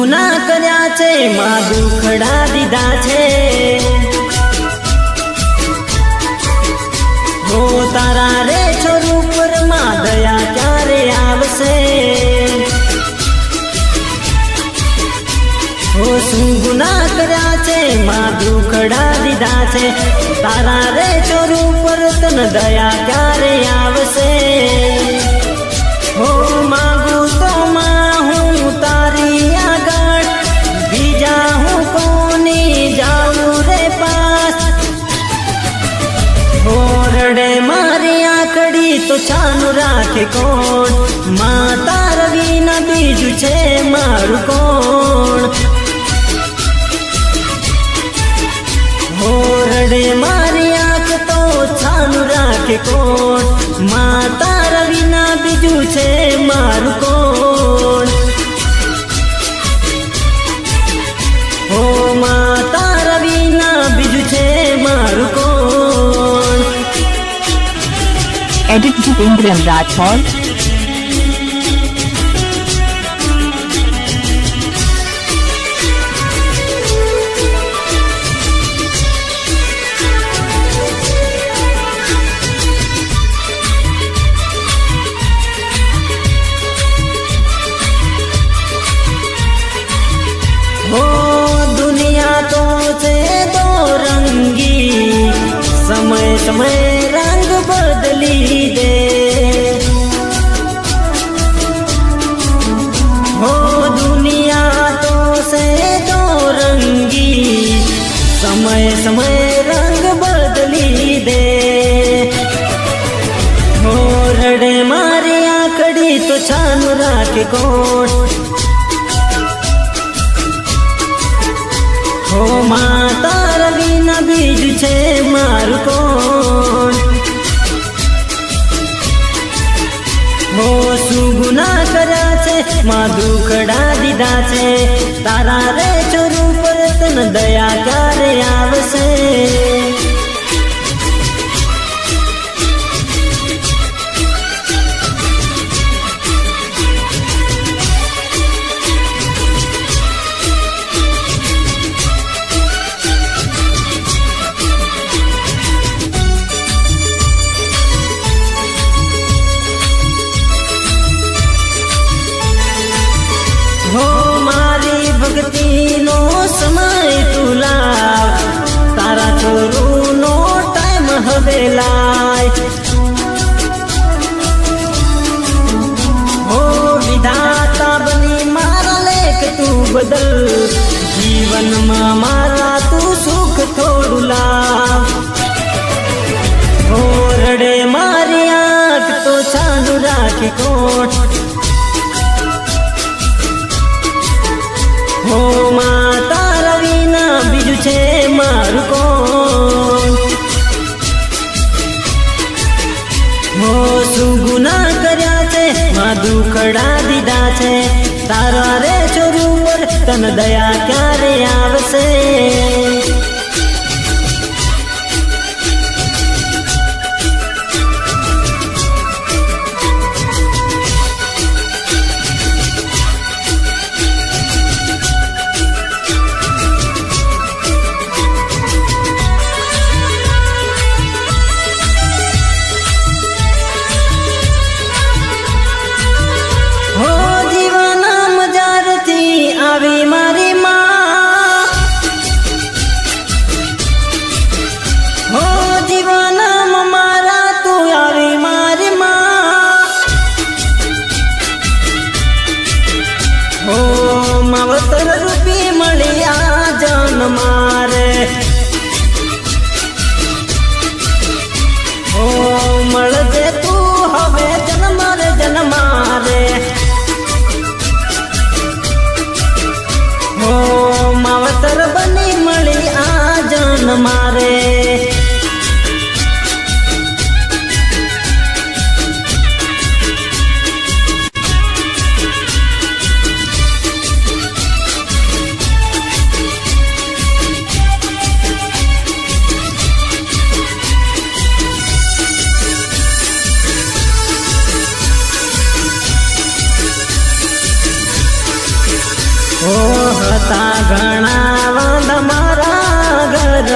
ગુના કર્યા છે માં દુખડા દીધા છે. હો તારા રે છોરું પરમાં દયા ક્યારે આવશે? હો શું ગુના કર્યા છે માં દુખડા દીધા છે. તારા રે છોરું પર તન દયા ક્યારે આવશે? માતા રવિના બીજું છે મારું કોણ ઓ માતા રવિના બીજું છે મારું કોણ Edit Jitendran Rathod. આકડી તો છાનું રાખે કોણ હો માતા રવિના બીજ છે મારું કોણ હો શું ગુના કર્યા છે માં દુખડા દીધા છે તારા રે ચોરું પર તન દયા ક્યારે ટાઈમ હો વિધાતા બની મારા લેખ તું બદલ જીવનમાં મારા તું સુખ થોડું લાવ હો રડે મારી આંખ તો ચાલુ રાખી કોટ છે તારો રે ચોરું પર તન દયા ક્યારે જન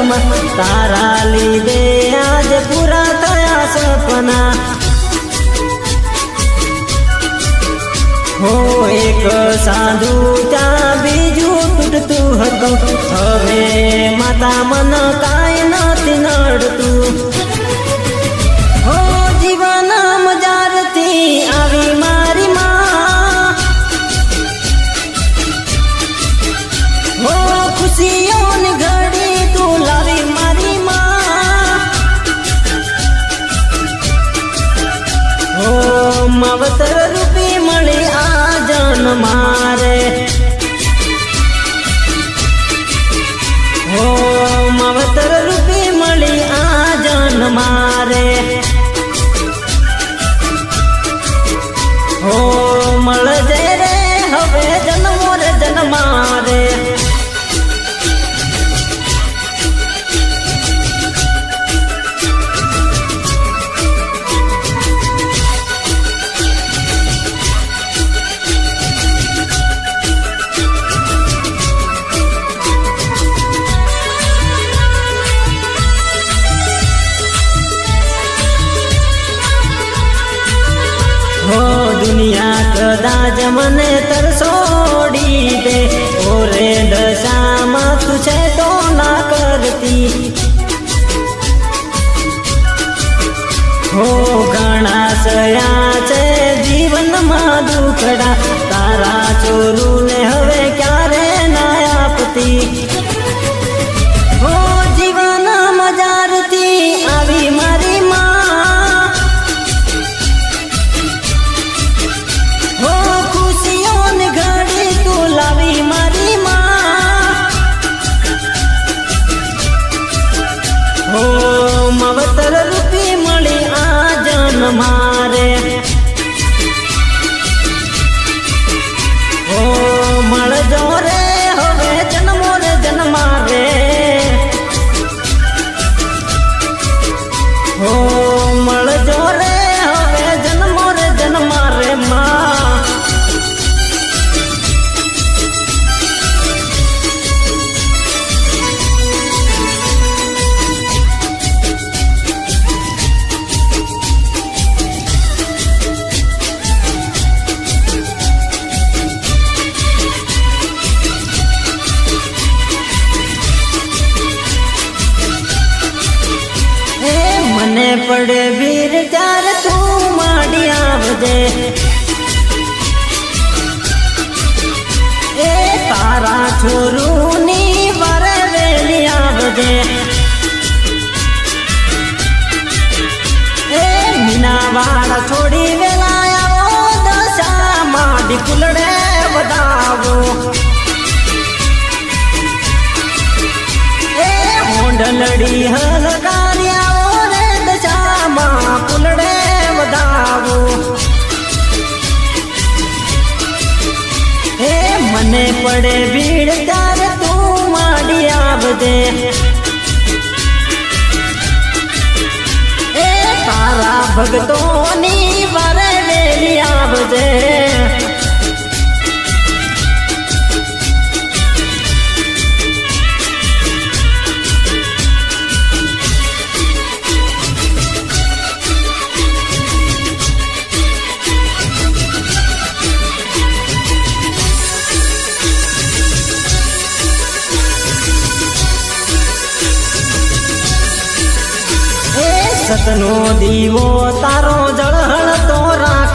ઘરમાં તારા લીધે આજે પૂરા થયા સપના. હો, એક સાધુ ત્યાં બીજું તૂટતું હતું. હવે માતા મન કાંઈ નથી નડતું. મારે. હો મવતર રૂપી મળી આ જન મારે. કદાચ મને તરસોડી દે. ઓરે દશામાં તું છે તો ના કરતી. હો ઘણા સયા છે જીવનમાં દુખડા. તારા ચોરું ને હવે ક્યારે ના આપતી? મવતર રૂપી મળી આ જન પડે વીર ચાર તું માડી આવજે. એ તારા છોરુની વરે વેલી આવજે. એ મીના વાળા છોડી વેલા આવો, દશા માડી કુલડે વધાવો. એ હોંડલડી હલકાર્યાઓ પડે ભીડ તાર તું માડી આવજે. એ તારા ભક્તોની વરે વેલી આવજે.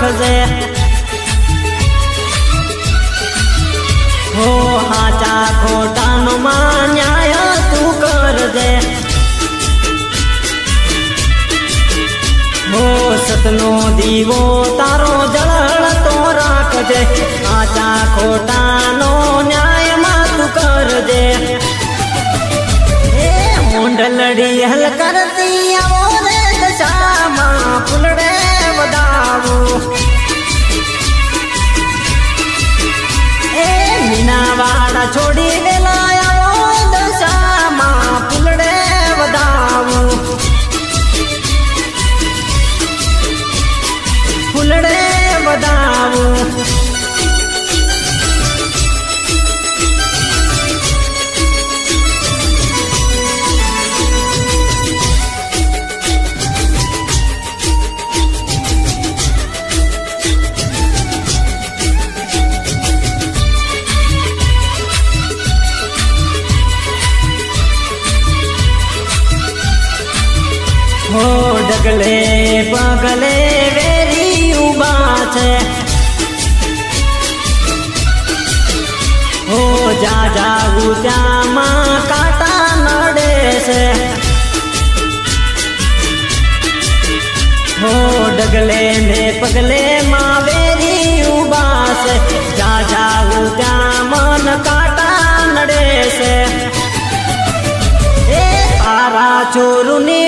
રાખજે હો હાચા ખોટાનો માં ન્યાય તું કરજે હો સતનો દીવો તારો જળ તો રાખજે હાચા ખોટાનો छोड़ी ડગલે પગલે વેરી ઊભા છે. હો, જા જાવું ત્યાંમાં કાંટા નડે છે. હો, ડગલે ને પગલે માં વેરી ઊભા છે. જા જાવું ત્યાં મન કાંટા નડે છે. એ તારા ચોરુની